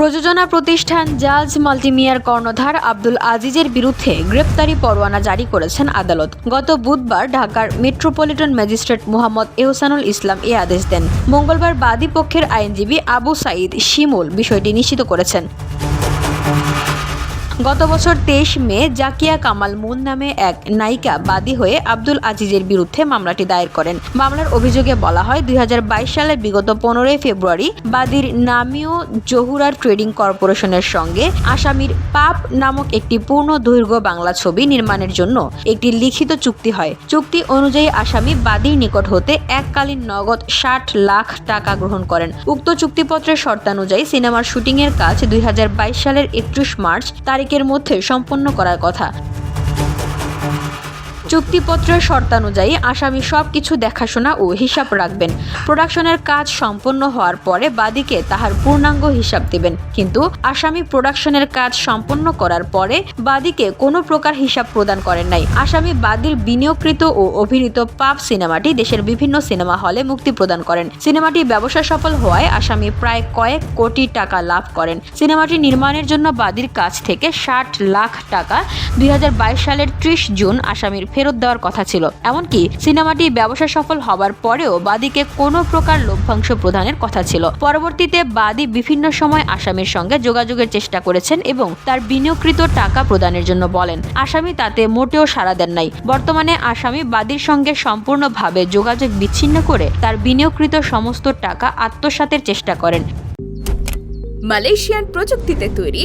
প্রযোজনা প্রতিষ্ঠান জাজ মাল্টিমিয়ার কর্ণধার আব্দুল আজিজের বিরুদ্ধে গ্রেপ্তারি পরোয়ানা জারি করেছেন আদালত। গত বুধবার ঢাকার মেট্রোপলিটন ম্যাজিস্ট্রেট মোহাম্মদ এহসানুল ইসলাম এ আদেশ দেন। মঙ্গলবার বাদী পক্ষের আইনজীবী আবু সাঈদ শিমুল বিষয়টি নিশ্চিত করেছেন। গত বছর তেইশ মে জাকিয়া কামাল মুন নামে এক নায়িকা বাদী হয়ে আব্দুল আজিজের বিরুদ্ধে মামলাটি দায়ের করেন। মামলার অভিযোগে বলা হয়, দুই হাজার বাইশ সালের বিগত পনেরোই ফেব্রুয়ারি বাদীর নামীয় জহুরার ট্রেডিং কর্পোরেশনের সঙ্গে আসামির পাপ নামক একটি পূর্ণ দৈর্ঘ্য বাংলা ছবি নির্মাণের জন্য একটি লিখিত চুক্তি হয়। চুক্তি অনুযায়ী আসামি বাদীর নিকট হতে এককালীন নগদ ষাট লাখ টাকা গ্রহণ করেন। উক্ত চুক্তিপত্রের শর্তানুযায়ী সিনেমার শুটিংয়ের কাজ দুই হাজার বাইশ সালের একত্রিশ মার্চ তারিখের মধ্যে সম্পন্ন করার কথা। চুক্তিপত্রের শর্তানুযায়ী আসামি সব কিছু দেখাশোনা ও হিসাব রাখবেন। প্রোডাকশনের কাজ সম্পন্ন হওয়ার পরে বাদীকে তাহার পূর্ণাঙ্গ হিসাব দেবেন। কিন্তু আসামি প্রোডাকশনের কাজ সম্পন্ন করার পরে বাদীকে কোনো প্রকার হিসাব প্রদান করেন নাই। আসামি বাদীর বিনিয়োগকৃত ও অভিনীত পাপ সিনেমাটি দেশের বিভিন্ন সিনেমা হলে মুক্তি প্রদান করেন। সিনেমাটি ব্যবসা সফল হওয়ায় আসামি প্রায় কয়েক কোটি টাকা লাভ করেন। সিনেমাটি নির্মাণের জন্য বাদীর কাছ থেকে ষাট লাখ টাকা। দুই হাজার বাইশ সালের ত্রিশ জুন আসামির ফেরত দেওয়ার কথা ছিল। এমনকি সিনেমাটি ব্যবসা সফল হবার পরেও বাদীকে কোনো প্রকার লভ্যাংশ প্রদানের কথা ছিল। পরবর্তীতে বাদী বিভিন্ন সময় আসামির সঙ্গে যোগাযোগের চেষ্টা করেছেন এবং তার বিনিয়োগকৃত টাকা প্রদানের জন্য বলেন, আসামি তাতে মোটেও সাড়া দেন নাই। বর্তমানে আসামি বাদীর সঙ্গে সম্পূর্ণভাবে যোগাযোগ বিচ্ছিন্ন করে তার বিনিয়োগকৃত সমস্ত টাকা আত্মসাতের চেষ্টা করেন। মালয়েশিয়ান প্রযুক্তিতে তৈরি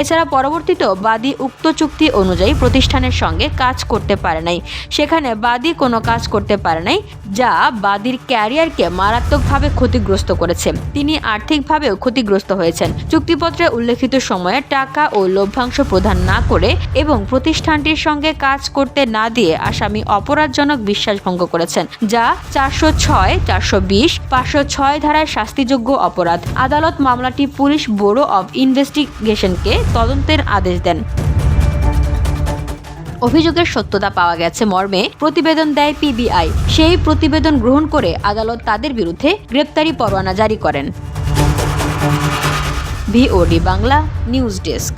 এছাড়া পরবর্তীতেও বাদী উক্ত চুক্তি অনুযায়ী প্রতিষ্ঠানের সঙ্গে কাজ করতে পারে নাই। সেখানে বাদী কোনো কাজ করতে পারে নাই, যা বাদীর ক্যারিয়ারকে মারাত্মকভাবে ক্ষতিগ্রস্ত করেছে। তিনি আর্থিকভাবেও ক্ষতিগ্রস্ত হয়েছেন। চুক্তিপত্রে উল্লেখিত সময়ে টাকা ও লভ্যাংশ প্রদান না করে এবং প্রতিষ্ঠানটির সঙ্গে কাজ করতে না দিয়ে আসামি অপরাধজনক বিশ্বাসভঙ্গ করেছেন, যা চারশো ছয়, চারশো বিশ, পাঁচশো ছয় ধারায় শাস্তিযোগ্য অপরাধ। আদালত মামলাটি পুলিশ ব্যুরো অব ইনভেস্টিগেশনকে তদন্তের আদেশ দেন। অভিযোগের সত্যতা পাওয়া গেছে মর্মে প্রতিবেদন দেয় পিবিআই। সেই প্রতিবেদন গ্রহণ করে আদালত তাদের বিরুদ্ধে গ্রেপ্তারি পরোয়ানা জারি করেন। VOD Bangla news desk.